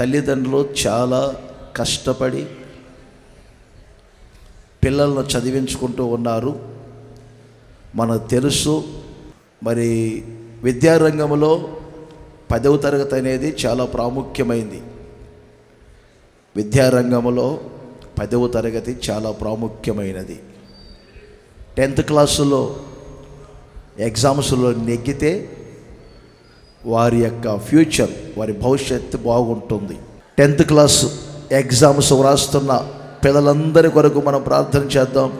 తల్లిదండ్రులు చాలా కష్టపడి పిల్లలను చదివించుకుంటూ ఉన్నారు. మనకు తెలుసు మరి విద్యారంగంలో పదవ తరగతి అనేది చాలా ప్రాముఖ్యమైంది. విద్యారంగంలో పదవ తరగతి చాలా ప్రాముఖ్యమైనది. టెన్త్ క్లాసులో ఎగ్జామ్స్లో నెగ్గితే వారి యొక్క ఫ్యూచర్ వారి భవిష్యత్తు బాగుంటుంది. టెన్త్ క్లాస్ ఎగ్జామ్స్ వ్రాస్తున్న పిల్లలందరి కొరకు మనం ప్రార్థన చేద్దాం.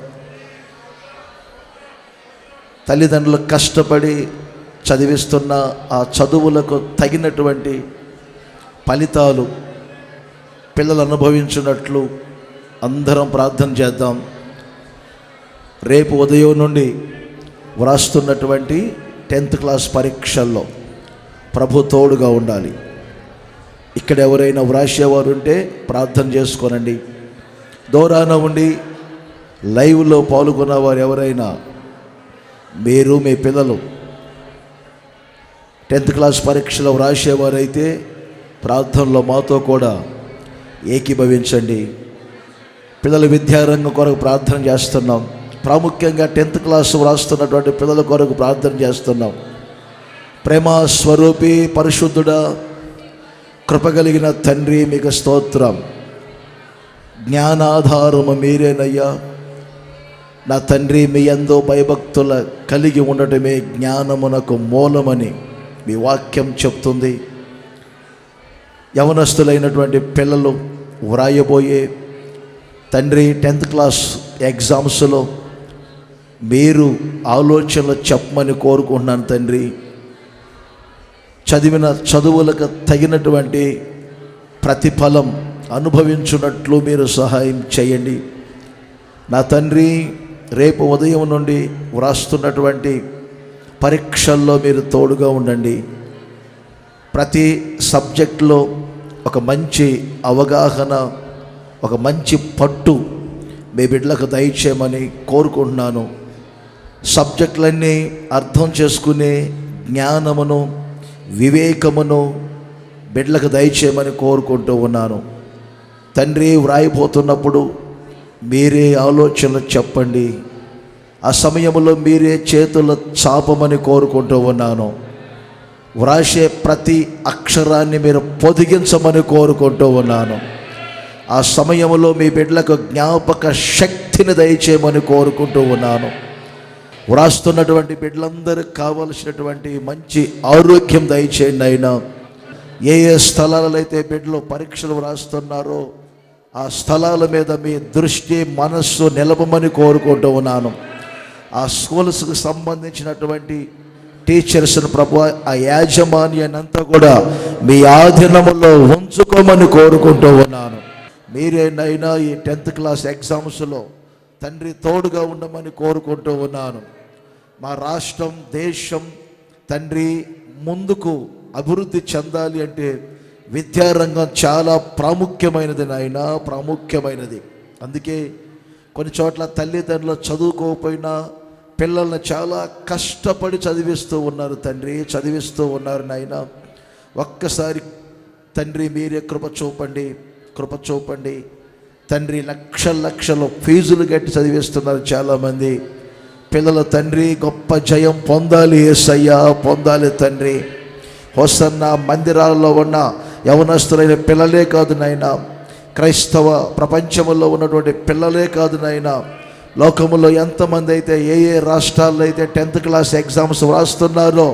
తల్లిదండ్రులు కష్టపడి చదివిస్తున్న ఆ చదువులకు తగినటువంటి ఫలితాలు పిల్లలు అనుభవించినట్లు అందరం ప్రార్థన చేద్దాం. రేపు ఉదయం నుండి వ్రాస్తున్నటువంటి టెన్త్ క్లాస్ పరీక్షల్లో ప్రభు తోడుగా ఉండాలి. ఇక్కడ ఎవరైనా వ్రాసేవారు ఉంటే ప్రార్థన చేసుకోనండి. దూరాన ఉండి లైవ్లో పాల్గొన్న వారు ఎవరైనా మీరు మీ పిల్లలు టెన్త్ క్లాస్ పరీక్షలో వ్రాసేవారైతే ప్రార్థనలో మాతో కూడా ఏకీభవించండి. పిల్లల విద్యారంగం కొరకు ప్రార్థన చేస్తున్నాం. ప్రాముఖ్యంగా టెన్త్ క్లాస్ వ్రాస్తున్నటువంటి పిల్లల కొరకు ప్రార్థన చేస్తున్నాం. ప్రేమ స్వరూపి పరిశుద్ధుడా కృపగలిగిన తండ్రి మీకు స్తోత్రం. జ్ఞానాధారము మీరేనయ్యా. నా తండ్రి మీ ఎందో భయభక్తుల కలిగి ఉండటమే జ్ఞానమునకు మూలమని మీ వాక్యం చెప్తుంది. యవనస్తులైనటువంటి పిల్లలు వ్రాయబోయే తండ్రి టెన్త్ క్లాస్ ఎగ్జామ్స్లో మీరు ఆలోచనలు చెప్పమని కోరుకుంటున్నాను తండ్రి. చదివిన చదువులకు తగినటువంటి ప్రతిఫలం అనుభవించున్నట్లు మీరు సహాయం చేయండి. నా తండ్రి రేపు ఉదయం నుండి వ్రాస్తున్నటువంటి పరీక్షల్లో మీరు తోడుగా ఉండండి. ప్రతి సబ్జెక్టులో ఒక మంచి అవగాహన ఒక మంచి పట్టు మీ బిడ్డలకు దయచేయమని కోరుకుంటున్నాను. సబ్జెక్టులన్నీ అర్థం చేసుకునే జ్ఞానమును వివేకమును బిడ్డలకు దయచేయమని కోరుకుంటూ ఉన్నాను. తండ్రి వ్రాయిపోతున్నప్పుడు మీరే ఆలోచనలు చెప్పండి. ఆ సమయంలో మీరే చేతుల చాపమని కోరుకుంటూ ఉన్నాను. వ్రాసే ప్రతి అక్షరాన్ని మీరు పొదిగించమని కోరుకుంటూ ఉన్నాను. ఆ సమయంలో మీ బిడ్డలకు జ్ఞాపక శక్తిని దయచేయమని కోరుకుంటూ ఉన్నాను. వ్రాస్తున్నటువంటి బిడ్డలందరికి కావలసినటువంటి మంచి ఆరోగ్యం దయచేయండి ఆయన. ఏ ఏ స్థలాలలో అయితే బిడ్డలు పరీక్షలు వ్రాస్తున్నారో ఆ స్థలాల మీద మీ దృష్టి మనస్సు నిలపమని కోరుకుంటూ ఉన్నాను. ఆ స్కూల్స్కి సంబంధించినటువంటి టీచర్స్ని ప్రభు ఆ యాజమాన్యానంతా కూడా మీ ఆధీనములో ఉంచుకోమని కోరుకుంటూ ఉన్నాను. మీరేనైనా ఈ టెన్త్ క్లాస్ ఎగ్జామ్స్లో తండ్రి తోడుగా ఉండమని కోరుకుంటూ ఉన్నాను. మా రాష్ట్రం దేశం తండ్రి ముందుకు అభివృద్ధి చెందాలి అంటే విద్యారంగం చాలా ప్రాముఖ్యమైనది నాయన ప్రాముఖ్యమైనది. అందుకే కొన్ని చోట్ల తల్లిదండ్రులు చదువుకోకపోయినా పిల్లల్ని చాలా కష్టపడి చదివిస్తూ ఉన్నారు తండ్రి చదివిస్తూ ఉన్నారు నాయన. ఒక్కసారి తండ్రి మీరే కృప చూపండి కృప చూపండి. తండ్రి లక్ష లక్షలు ఫీజులు కట్టి చదివిస్తున్నారు చాలామంది. పిల్లల తండ్రి గొప్ప జయం పొందాలి ఏసయ్యా పొందాలి తండ్రి. హోసన్న మందిరాలలో ఉన్న యవనస్తులైన పిల్లలే కాదు నాయనా. క్రైస్తవ ప్రపంచంలో ఉన్నటువంటి పిల్లలే కాదు నాయనా. లోకంలో ఎంతమంది అయితే ఏ ఏ రాష్ట్రాల్లో అయితే టెన్త్ క్లాస్ ఎగ్జామ్స్ వ్రాస్తున్నారో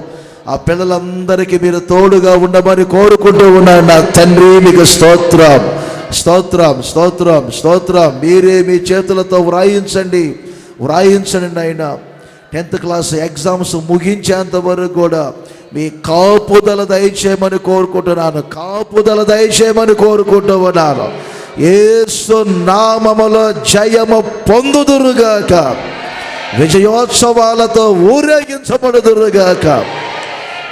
ఆ పిల్లలందరికీ మీరు తోడుగా ఉండమని కోరుకుంటూ ఉన్నాను నా తండ్రి మీకు స్తోత్రం. స్తోత్రం స్తోత్రం స్తోత్రం. మీరే మీ చేతులతో వ్రాయించండి. వ్రాయించండి నాయన. టెన్త్ క్లాస్ ఎగ్జామ్స్ ముగించేంత వరకు కూడా మీ కాపుదల దయచేయమని కోరుకుంటున్నాను. కాపుదల దయచేయమని కోరుకుంటూ ఉన్నాను ఏసు నామములో జయము పొందుదురుగాక. విజయోత్సవాలతో ఊరేగించబడుదురుగాక.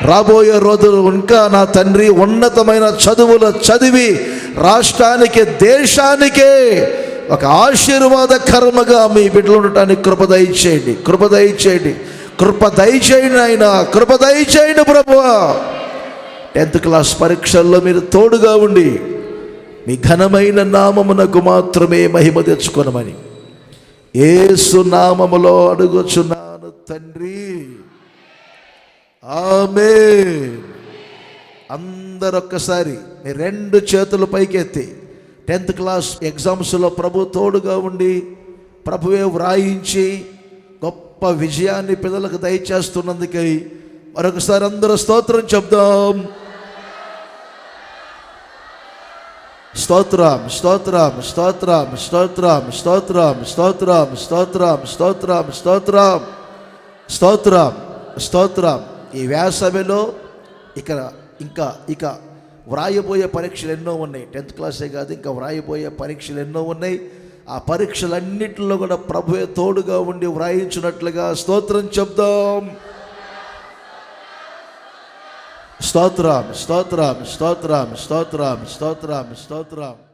రాబోయే రోజులు ఇంకా నా తండ్రి ఉన్నతమైన చదువులు చదివి రాష్ట్రానికి దేశానికే ఒక ఆశీర్వాదకరముగా మీ బిడ్డలు ఉండటానికి కృప దయచేయండి. కృప దయచేయండి. కృప దయచేయండి ఆయన కృప దయచేయండి ప్రభు టెన్త్ క్లాస్ పరీక్షల్లో మీరు తోడుగా ఉండి మీ ఘనమైన నామమునకు మాత్రమే మహిమ తెచ్చుకొనమని ఏసు నామములో అడుగుచున్నాను తండ్రి. ఆమె అందరొక్కసారి ఒక్కసారి మీ రెండు చేతులు పైకెత్తి టెన్త్ క్లాస్ ఎగ్జామ్స్లో ప్రభు తోడుగా ఉండి ప్రభువే వ్రాయించి గొప్ప విజయాన్ని పిల్లలకు దయచేస్తున్నందుకై మరొకసారి అందరూ స్తోత్రం చెప్దాం స్తోత్రం స్తోత్రం స్తోత్రం స్తోత్రం స్తోత్రం స్తోత్రం స్తోత్రం స్తోత్రం స్తోత్రం స్తోత్రం స్తోత్రం ఈ వేసవిలో ఇక్కడ ఇంకా ఇక వ్రాయబోయే పరీక్షలు ఎన్నో ఉన్నాయి. టెన్త్ క్లాసే కాదు ఇంకా వ్రాయబోయే పరీక్షలు ఎన్నో ఉన్నాయి. ఆ పరీక్షలన్నింటిలో కూడా ప్రభువే తోడుగా ఉండి వ్రాయించినట్లుగా స్తోత్రం చెప్దాం. స్తోత్రం స్తోత్రం స్తోత్రం స్తోత్రం స్తోత్రం స్తోత్రం.